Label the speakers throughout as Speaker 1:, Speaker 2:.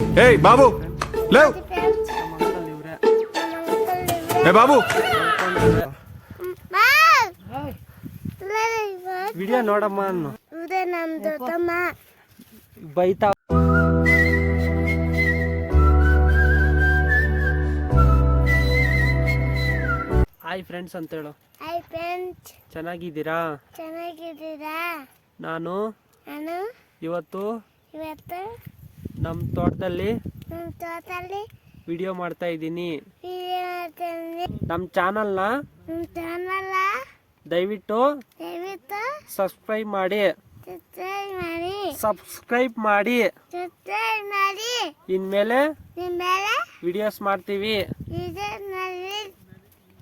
Speaker 1: Hey Babu
Speaker 2: love hey Babu
Speaker 3: video ನೋಡಮ್ಮ ಅನ್ನು. ಬೈತಾ ಹಾಯ್ ಫ್ರೆಂಡ್ಸ್ ಅಂತ ಹೇಳು
Speaker 2: ಹಾಯ್ ಫ್ರೆಂಡ್ಸ್
Speaker 3: ಚೆನ್ನಾಗಿದ್ದೀರಾ?
Speaker 2: ಚೆನ್ನಾಗಿದ್ದೀರಾ?
Speaker 3: ನಾನು
Speaker 2: ನಾನು
Speaker 3: ಇವತ್ತು
Speaker 2: ಇವತ್ತು
Speaker 3: ನಮ್ಮ ತೋಟದಲ್ಲಿ
Speaker 2: ನಮ್ಮ ತೋಟದಲ್ಲಿ
Speaker 3: ವಿಡಿಯೋ ಮಾಡ್ತಾ ಇದ್ದೀನಿ. ನಮ್ಮ ಚಾನಲ್ನ
Speaker 2: ನಮ್ಮ ಚಾನಲ್ನ
Speaker 3: ದಯವಿಟ್ಟು
Speaker 2: ದಯವಿಟ್ಟು
Speaker 3: ಸಬ್ಸ್ಕ್ರೈಬ್ ಮಾಡಿ.
Speaker 2: ಸಬ್ಸ್ಕ್ರೈಬ್ ಮಾಡಿ.
Speaker 3: ಸಬ್ಸ್ಕ್ರೈಬ್ ಮಾಡಿ.
Speaker 2: ಸಬ್ಸ್ಕ್ರೈಬ್ ಮಾಡಿ.
Speaker 3: ಇನ್ಮೇಲೆ
Speaker 2: ಇನ್ಮೇಲೆ
Speaker 3: ವಿಡಿಯೋಸ್ ಮಾಡ್ತೀವಿ.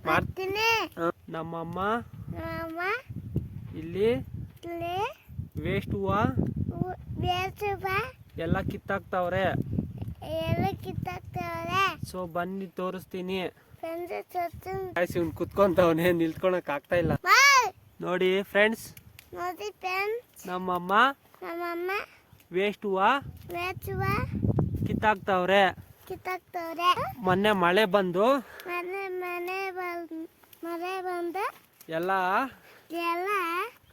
Speaker 2: ಮಾಡ್ತೀನಿ.
Speaker 3: ನಮ್ಮಮ್ಮ ನಮ್ಮಮ್ಮ
Speaker 2: ನಮ್ಮ
Speaker 3: ಇಲ್ಲಿ
Speaker 2: ಇಲ್ಲಿ
Speaker 3: ವೇಸ್ಟ್ ಹೂವು ಎಲ್ಲ ಕಿತ್ತಾಕ್ತಾವ್ರೆ.
Speaker 2: ಎಲ್ಲ ಕಿತ್ತಾಕ್ತವ್ರೆ.
Speaker 3: ಸೊ ಬನ್ನಿ ತೋರಿಸ್ತೀನಿ. ಆಯ್ತು ಇವ್ನು ಕುತ್ಕೊಂತವನೆ ನಿಲ್ತ್ಕೊಳಕ್ ಆಗ್ತಾ ಇಲ್ಲ. ನೋಡಿ ಫ್ರೆಂಡ್ಸ್
Speaker 2: ನೋಡಿ ಫ್ರೆಂಡ್ಸ್
Speaker 3: ನಮ್ಮಮ್ಮ
Speaker 2: ನಮ್ಮಮ್ಮ
Speaker 3: ವೇಸ್ಟ್ ಹೂವ
Speaker 2: ವೇಸ್ಟ್ ಹೂವ
Speaker 3: ಕಿತ್ತಾಕ್ತಾವ್ರೆ.
Speaker 2: ಕಿತ್ತಾಕ್ತವ್ರೆ.
Speaker 3: ಮೊನ್ನೆ ಮಳೆ ಬಂದು
Speaker 2: ಮನೆ ಮನೆ ಬಂದು ಮನೆ ಬಂದು
Speaker 3: ಎಲ್ಲ
Speaker 2: ಎಲ್ಲ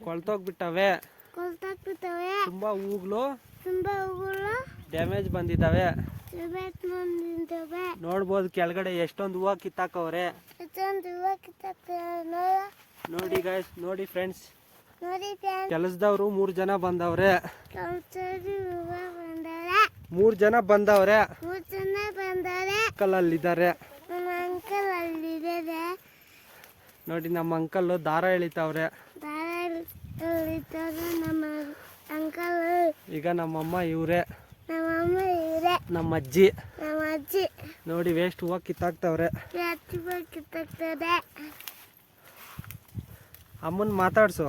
Speaker 3: ಕೊಳ್ತೋಗ್ಬಿಟ್ಟವೆ. ತುಂಬಾ ಹೂಗಳು
Speaker 2: ತುಂಬಾ ಹೂಗಳು
Speaker 3: ಡ್ಯಾಮೇಜ್ ಬಂದಿದ್ದಾವೆ.
Speaker 2: ಸುಬೇಟ್ ಮುಂದಿದ್ದಾವೆ
Speaker 3: ನೋಡ್ಬೋದು ಕೆಳಗಡೆ ಎಷ್ಟೊಂದು ಹೂವು ಕಿತ್ತಾಕವ್ರೆ.
Speaker 2: ಎಷ್ಟೊಂದು ಹೂವು ಕಿತ್ತಾಕ್ತವೆ ನೋಡು
Speaker 3: ಗಾಯ್ಸ್ ನೋಡಿ ಫ್ರೆಂಡ್ಸ್
Speaker 2: ನೋಡಿ
Speaker 3: ಕೆಲಸದವ್ರು ಮೂರು ಜನ ಬಂದವ್ರೆ.
Speaker 2: ಮೂರ್ ಹೂವು ಬಂದವ್ರೆ.
Speaker 3: ಮೂರು ಜನ ಬಂದವ್ರೆ.
Speaker 2: ಮೂರು ಜನ ಬಂದವ್ರೆ.
Speaker 3: ಅಲ್ಲಿದ್ದಾರೆ.
Speaker 2: ನಮ್ಮ ಅಂಕಲ್ ಅಲ್ಲಿದ್ದಾರೆ.
Speaker 3: ನೋಡಿ ನಮ್ಮ ಅಂಕಲ್ ದಾರ ಎಳಿತಾವ್ರೆ
Speaker 2: ದಾರ ಇದ್ದಾರೆ ನಮ್ಮ ಅಂಕಲ್
Speaker 3: ಈಗ ನಮ್ಮಮ್ಮ ಇವ್ರೆ.
Speaker 2: ನಮ್ಮ ಅಮ್ಮ ಇವರೇ
Speaker 3: ನಮ್ಮ ಅಜ್ಜಿ
Speaker 2: ನಮ್ಮ ಅಜ್ಜಿ
Speaker 3: ನೋಡಿ ವೇಸ್ಟ್ ಹೂವು ಕಿತ್ತಾಕ್ತಾವ್ರೆ ಅಮ್ಮನ್ ಮಾತಾಡ್ಸು.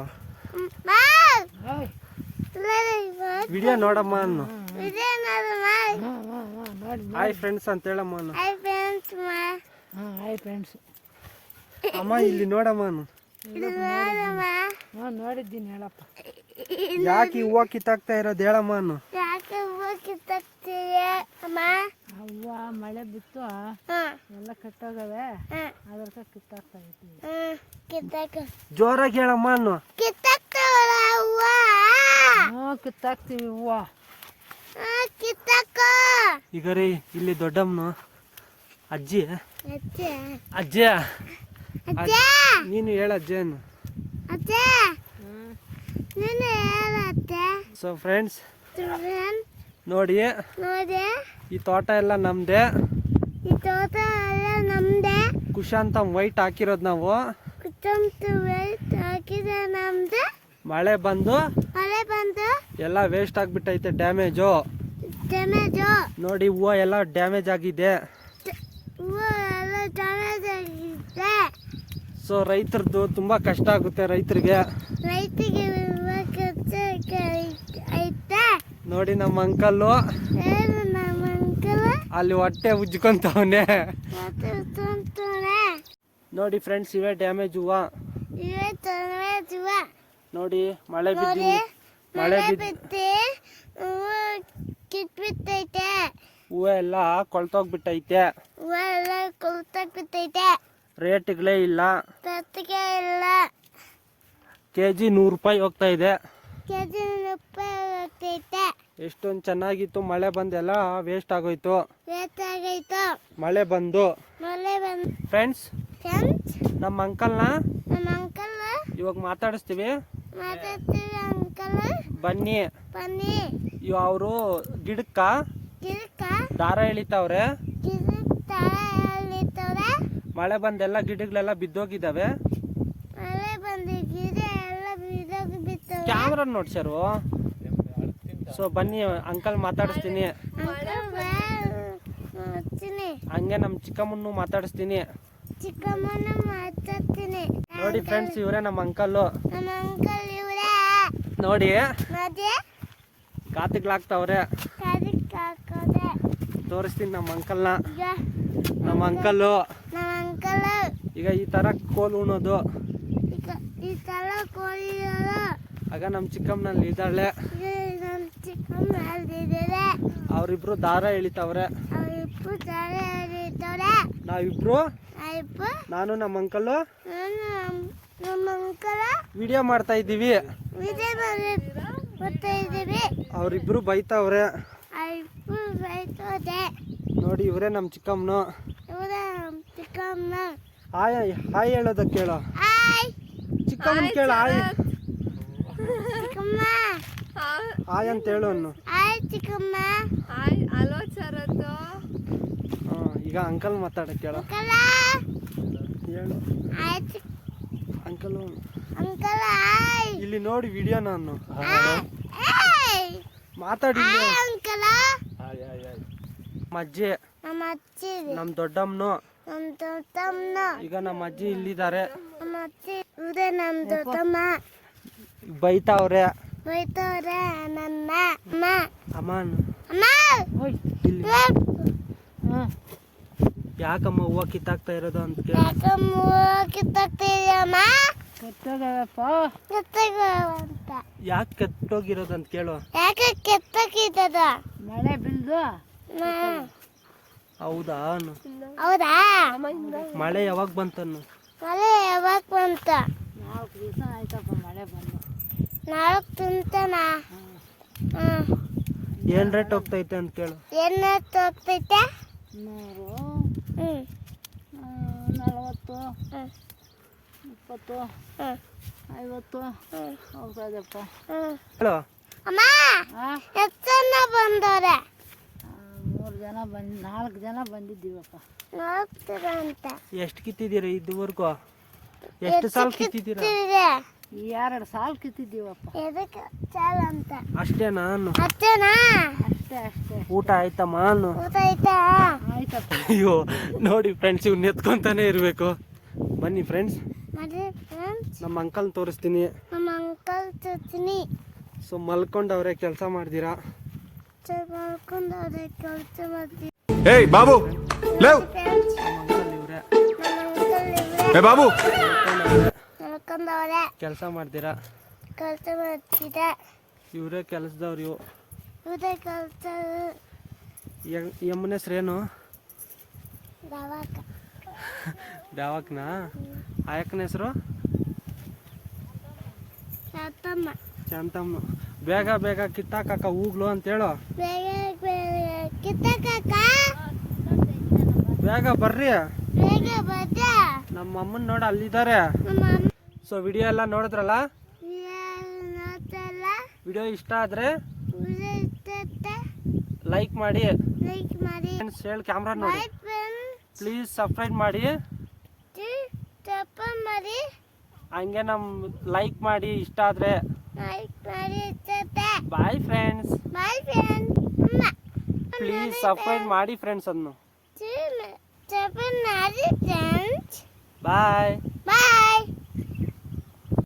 Speaker 3: ವಿಡಿಯೋ ನೋಡಮ್ಮ ಅನ್ನು. ಹಾಯ್ ಫ್ರೆಂಡ್ಸ್ ಅಂತ ಹೇಳಮ್ಮ
Speaker 2: ಫ್ರೆಂಡ್ಸ್ ಮಾ.
Speaker 4: ಹಾಯ್ ಫ್ರೆಂಡ್ಸ್
Speaker 3: ಅಮ್ಮ ಇಲ್ಲಿ ನೋಡಮ್ಮ ಅನ್ನು.
Speaker 2: ನೋಡಮ್ಮ
Speaker 4: ಹಾಂ ನೋಡಿದ್ದೀನಿ ಹೇಳಪ್ಪ.
Speaker 3: ಯಾಕೆ ಹೂವ ಕಿತ್ತಾಕ್ತಾ ಇರೋದು ಹೇಳಮ್ಮ ಅನ್ನು.
Speaker 2: ಯಾಕೆ ಹೂವು ಕಿತ್ತಾಕ್ತೀಯ ಅಮ್ಮ?
Speaker 4: ಅವ್ವ ಮಳೆ ಬಿತ್ತು
Speaker 2: ಹಾಂ.
Speaker 4: ಎಲ್ಲ ಕಟ್ಟೋಗವೆ.
Speaker 2: ಹಾಂ.
Speaker 4: ಅದ್ರಕ ಕಿತ್ತಾಕ್ತಾ ಇದ್ದೀವಿ.
Speaker 2: ಹಾಂ ಕಿತ್ತಾಕ
Speaker 3: ಜೋರಾಗಿ ಹೇಳಮ್ಮ ಅನ್ನು.
Speaker 2: ಕಿತ್ತಾಕ್ತಾವಲ್ಲ ಹೂವ?
Speaker 4: ಹ್ಞೂ ಕಿತ್ತಾಕ್ತೀವಿ ಹೂವ.
Speaker 2: ಕಿತ್ತಾಕ.
Speaker 3: ಈಗ ರೀ ಇಲ್ಲಿ ದೊಡ್ಡಮ್ಮನು ಅಜ್ಜಿ
Speaker 2: ಅಜ್ಜಿ
Speaker 3: ಅಜ್ಜಿ
Speaker 2: ಅಜ್ಜಿ
Speaker 3: ನೀನು ಹೇಳ ಅಜ್ಜೇನು.
Speaker 2: ಅಜ್ಜಿ! ನೀನು ಹೇಳತ್ತೆ
Speaker 3: ಸೊ ಫ್ರೆಂಡ್ಸ್
Speaker 2: ಫ್ರೆಂಡ್
Speaker 3: ನೋಡಿ. ಈ ತೋಟ ಎಲ್ಲ ನಮ್ದೆ.
Speaker 2: ಈ ತೋಟ ಎಲ್ಲ ನಮ್ದೆ.
Speaker 3: ಕುಶಾಂತ ವೈಟ್ ಹಾಕಿರೋದು ನಾವು. ಮಳೆ ಬಂದು
Speaker 2: ಮಳೆ ಬಂದು
Speaker 3: ಎಲ್ಲ ವೇಸ್ಟ್ ಆಗ್ಬಿಟ್ಟೈತೆ ಡ್ಯಾಮೇಜು
Speaker 2: ಡ್ಯಾಮೇಜು
Speaker 3: ನೋಡಿ ಹೂವು ಎಲ್ಲ ಡ್ಯಾಮೇಜ್ ಆಗಿದೆ
Speaker 2: ಹೂವು ಎಲ್ಲ ಡ್ಯಾಮೇಜ್ ಆಗಿದೆ
Speaker 3: ಸೊ ರೈತರದ್ದು ತುಂಬ ಕಷ್ಟ ಆಗುತ್ತೆ ರೈತರಿಗೆ.
Speaker 2: ಐತೆ
Speaker 3: ನೋಡಿ ನಮ್ಮ ಅಂಕಲ್ಲು.
Speaker 2: ಏನು ನಮ್ಮ ಅಂಕಲ್.
Speaker 3: ಅಲ್ಲಿ ಹೊಟ್ಟೆ ಉಜ್ಕೊಂತವನೆ. ನೋಡಿ ಫ್ರೆಂಡ್ಸ್ ಇವೇ ಡ್ಯಾಮೇಜ್ ಹೂವ. ನೋಡಿ ಮಳೆ ಬಿದ್ದು ಮಳೆ
Speaker 2: ಬಿದ್ದೈತೆ ಹೂವ
Speaker 3: ಎಲ್ಲ ಕೊಳ್ತೋಗ್ಬಿಟ್ಟೈತೆ.
Speaker 2: ಹೂವ ಎಲ್ಲ ಕೊಲ್ತಾಕ್ಬಿಟ್ಟೈತೆ
Speaker 3: ರೇಟ್ಗಳೇ ಇಲ್ಲ.
Speaker 2: ಇಲ್ಲ.
Speaker 3: ಕೆ ಜಿ ನೂರು ರೂಪಾಯಿ ಹೋಗ್ತಾ ಇದೆ.
Speaker 2: ಕೆ ಜಿ ರೂಪಾಯಿ ಹೋಗ್ತೈತೆ
Speaker 3: ಎಷ್ಟೊಂದು ಚೆನ್ನಾಗಿತ್ತು ಮಳೆ ಬಂದೆಲ್ಲ ವೇಸ್ಟ್ ಆಗೋಯ್ತು.
Speaker 2: ಆಗೈತು
Speaker 3: ಮಳೆ ಬಂದು.
Speaker 2: ಮಳೆ ಬಂದು.
Speaker 3: ಫ್ರೆಂಡ್ಸ್
Speaker 2: ಫ್ರೆಂಡ್ಸ್
Speaker 3: ನಮ್ಮ ಅಂಕಲ್ನ
Speaker 2: ನಮ್ಮ ಅಂಕಲ್
Speaker 3: ಇವಾಗ ಮಾತಾಡಿಸ್ತೀವಿ.
Speaker 2: ಮಾತಾಡ್ತೀವಿ ಅಂಕಲ್
Speaker 3: ಬನ್ನಿ.
Speaker 2: ಬನ್ನಿ.
Speaker 3: ಇವ್ ಅವರು ಗಿಡಕ್ಕ
Speaker 2: ಗಿಡಕ್ಕ?
Speaker 3: ದಾರ ಎಳಿತವ್ರೆ. ಮಳೆ ಬಂದೆಲ್ಲ ಗಿಡಗಳೆಲ್ಲ ಬಿದ್ದೋಗಿದ್ದಾವೆ.
Speaker 2: ಮಳೆ ನೋಡಿ ಸರ್.
Speaker 3: ಕ್ಯಾಮ್ರಾ ಸೊ ಬನ್ನಿ ಅಂಕಲ್ ಮಾತಾಡಿಸ್ತೀನಿ. ಹಂಗೆ ನಮ್ಮ ಚಿಕ್ಕಮ್ಮನ್ನು ಮಾತಾಡಿಸ್ತೀನಿ. ನೋಡಿ ಫ್ರೆಂಡ್ಸ್ ಇವರೇ ನಮ್ಮ ಅಂಕಲ್ಲು.
Speaker 2: ಅಂಕಲ್
Speaker 3: ನೋಡಿ.
Speaker 2: ಕಾತಿಗ್ಲಾಕ್ತಾವ್ರೆ
Speaker 3: ಕಾತಿಗ್ಲಾಗ್ತಾವ್ರೆ ತೋರಿಸ್ತೀನಿ ನಮ್ಮ ಅಂಕಲ್ನ. ನಮ್ಮ ಅಂಕಲ್ಲು
Speaker 2: ನಮ್ಮ ಅಂಕಲ್.
Speaker 3: ಈಗ ಈ ತರ ಕೋಲ್ ಉಣೋದು.
Speaker 2: ಈಗ ಈ ತರ
Speaker 3: ಆಗ ನಮ್ಮ ಚಿಕ್ಕಮ್ಮನಲ್ಲಿ ಇದ್ದಾಳೆ. ಅವ್ರಿಬ್ರು ದಾರ ಎಳಿತಾವ್ರೆ. ನಾವಿಬ್ರು. ನಾನು ನಮ್ಮ
Speaker 2: ಅಂಕಲ.
Speaker 3: ವಿಡಿಯೋ ಮಾಡ್ತಾ ಇದ್ದೀವಿ.
Speaker 2: ಇದ್ದೀವಿ.
Speaker 3: ಅವ್ರಿಬ್ರು ಬೈತಾವ್ರೆ. ನೋಡಿ ಇವರೇ ನಮ್ಮ ಚಿಕ್ಕಮ್ಮನು. ಹಾಯ್ ಹಾಯ್ ಹೇಳೋದ ಕೇಳೋ. ಚಿಕ್ಕಮ್ಮನ ಕೇಳ ಹಾಯ್.
Speaker 2: ಚಿಕ್ಕಮ್ಮ.
Speaker 3: ಹಾಯ್ ಅಂತ ಹೇಳು ಅನ್ನು ಈಗ ಅಂಕಲ್ ಮಾತಾಡ ಕೇಳ.
Speaker 2: ಅಂಕಲ.
Speaker 3: ಹೇಳು. ಅಂಕಲ್ ಇಲ್ಲಿ ನೋಡಿ ವಿಡಿಯೋ ನಾನು ಮಾತಾಡಿ ಇಲ್ಲಿ.
Speaker 2: ಆಯ್ ಅಂಕಲ
Speaker 3: ನಮ್ಮ ಅಜ್ಜಿ.
Speaker 2: ನಮ್ಮ ಅಜ್ಜಿ
Speaker 3: ನಮ್ಮ ದೊಡ್ಡಮ್ಮನು.
Speaker 2: ನಮ್ಮ ದೊಡ್ಡಮ್ಮ
Speaker 3: ಈಗ ನಮ್ಮ ಅಜ್ಜಿ ಇಲ್ಲಿದ್ದಾರೆ.
Speaker 2: ನಮ್ಮ ಅಜ್ಜಿ ಇವ್ರೆ ನಮ್ಮ ದೊಡ್ಡಮ್ಮ.
Speaker 3: ಬೈತಾವ್ರೆ.
Speaker 2: ಬೈತವ್ರೆ ನನ್ನ ಅಮ್ಮ.
Speaker 3: ಅಮ್ಮನ್
Speaker 2: ಅಮ್ಮ!
Speaker 4: ಓಯ್
Speaker 3: ಇಲ್ಲಿ. ಯಾಕಮ್ಮ ಹೂವು ಕಿತ್ತಾಕ್ತಾ ಇರೋದು ಅಂತ ಕೇಳಿ.
Speaker 2: ಯಾಕಮ್ಮ ಕಿತ್ತಾಗ್ತಿದೆಯಮ್ಮ
Speaker 4: ಕೆಟ್ಟೋಗವಪ್ಪ
Speaker 2: ಕೆತ್ತಾಗ ಅಂತ
Speaker 3: ಯಾಕೆ ಕೆಟ್ಟೋಗಿರೋದು ಅಂತ ಕೇಳು.
Speaker 2: ಯಾಕೆ ಕೆತ್ತಾಕಿದ್ದದ
Speaker 4: ಮಳೆ ಬಿಲ್ದು.
Speaker 3: ಹೌದಾ ಅನ್ನು.
Speaker 2: ಹೌದಾ?
Speaker 3: ಮಳೆ ಯಾವಾಗ ಬಂತನ್ನು?
Speaker 2: ಮಳೆ ಯಾವಾಗ ಬಂತ?
Speaker 4: ನಾಲ್ಕು ದಿವಸ ಆಯ್ತಪ್ಪ ಮಳೆ ಬಂದು.
Speaker 2: ನಾಲ್ಕು ತಿಂತಾನ
Speaker 3: ಏನ್ ರೇಟ್ ಹೋಗ್ತೈತೆ ಅಂತ ಕೇಳು
Speaker 2: ಏನ ಹೋಗ್ತೈತೆ?
Speaker 4: ನೂರು. ನಲವತ್ತು. ಇಪ್ಪತ್ತು. ಐವತ್ತು. ಹೋಗ್ತದಪ್ಪ.
Speaker 3: ಹೇಳು
Speaker 2: ಅಮ್ಮ!
Speaker 4: ಎಷ್ಟನ್ನ
Speaker 2: ಎಷ್ಟು ಬಂದವ್ರೆ?
Speaker 4: ಜನ ಬಂದು ನಾಲ್ಕು ಜನ ಬಂದಿದ್ದೀವಪ್ಪ.
Speaker 2: ನಾಲ್ಕು ಜನ ಅಂತ.
Speaker 3: ಎಷ್ಟು ಕಿತ್ತಿದ್ದೀರಾ ಇದುವರೆಗೂ? ಎಷ್ಟು ಸಾಲ ಕಿತ್ತಿದ್ದೀರಾ?
Speaker 4: ಎರಡು ಸಾಲು ಕಿತ್ತಿದ್ದೀವಪ್ಪ.
Speaker 2: ಎದಕ್ಕೆ ಚಾಲ ಅಂತ?
Speaker 3: ಅಷ್ಟೇ ನಾನು.
Speaker 2: ಅಷ್ಟೇನಾ?
Speaker 4: ಅಷ್ಟೇ ಅಷ್ಟೇ.
Speaker 3: ಊಟ ಆಯ್ತಮ್ಮ ಅನ್ನು
Speaker 2: ಊಟ ಆಯ್ತಾ?
Speaker 4: ಆಯ್ತಪ್ಪ.
Speaker 3: ಅಯ್ಯೋ ನೋಡಿ ಫ್ರೆಂಡ್ಸ್ ಇವ್ನು ಎತ್ಕೊಂತಾನೆ ಇರಬೇಕು. ಬನ್ನಿ ಫ್ರೆಂಡ್ಸ್ ನಮ್ಮ ಅಂಕಲ್ ತೋರಿಸ್ತೀನಿ.
Speaker 2: ನಮ್ಮ ಅಂಕಲ್ ತೋರಿಸ್ತೀನಿ.
Speaker 3: ಸೊ ಮಲ್ಕೊಂಡವ್ರೆ ಕೆಲಸ ಮಾಡ್ತೀರಾ
Speaker 2: ಮಾಡ್ಕೊಂಡು ಕೆಲಸ ಮಾಡ್ತೀವಿ
Speaker 1: ಏಯ್ ಬಾಬು ಲೇವ್. ಏ ಬಾಬು.
Speaker 2: ಮಲ್ಕೊಂಡವ್ರೆ
Speaker 3: ಕೆಲಸ ಮಾಡ್ತೀರಾ?
Speaker 2: ಕೆಲಸ ಮಾಡ್ತಿದೆ
Speaker 3: ಇವರೇ ಕೆಲಸದವ್ರು ಇವು.
Speaker 2: ಇವರೇ ಕೆಲಸ
Speaker 3: ಯಮ್ಮನ ಹೆಸ್ರೇನು
Speaker 2: ದವಾಕ
Speaker 3: ಯಾವಕ್ನ ಆಯಕ್ಕನ ಹೆಸರು?
Speaker 2: ಚಂತಮ್ಮ.
Speaker 3: ಶಾಂತಮ್ಮ ಬೇಗ ಬೇಗ ಕಿತ್ತಾಕ ಹೂಗ್ಲು ಅಂತ ಹೇಳು
Speaker 2: ಬೇಗ
Speaker 3: ಬರ್ರಿ. ನಮ್ಮ ಅಮ್ಮನ ನೋಡ ಅಲ್ಲಿದ್ದಾರೆ ಸೊ ವಿಡಿಯೋ ಎಲ್ಲ ನೋಡಿದ್ರಲ್ಲ? ವಿಡಿಯೋ ಇಷ್ಟ ಆದ್ರೆ ಲೈಕ್ ಮಾಡಿ. ಫ್ರೆಂಡ್ಸ್ ಹೇಳಿ ಕ್ಯಾಮ್ರಾ ನೋಡಿ. ಪ್ಲೀಸ್ ಸಬ್ಸ್ಕ್ರೈಬ್
Speaker 2: ಮಾಡಿ.
Speaker 3: ಹಂಗೆ ನಮ್ಮ ಲೈಕ್ ಮಾಡಿ ಇಷ್ಟ ಆದರೆ.
Speaker 2: ಲೈಕ್ ಮಾಡಿ ಇರ್ತೈತೆ
Speaker 3: ಬಾಯ್ ಫ್ರೆಂಡ್ಸ್
Speaker 2: ಬಾಯ್ ಫ್ರೆಂಡ್ಸ್ ಅಮ್ಮ
Speaker 3: ಪ್ಲೀಸ್ ಸಬ್ಸ್ಕ್ರೈಬ್ ಮಾಡಿ ಫ್ರೆಂಡ್ಸ್ ಅನ್ನು.
Speaker 2: ತಪ್ಪ ಮಾಡಿ ಫ್ರೆಂಡ್ಸ್
Speaker 3: ಬಾಯ್
Speaker 2: ಬಾಯ್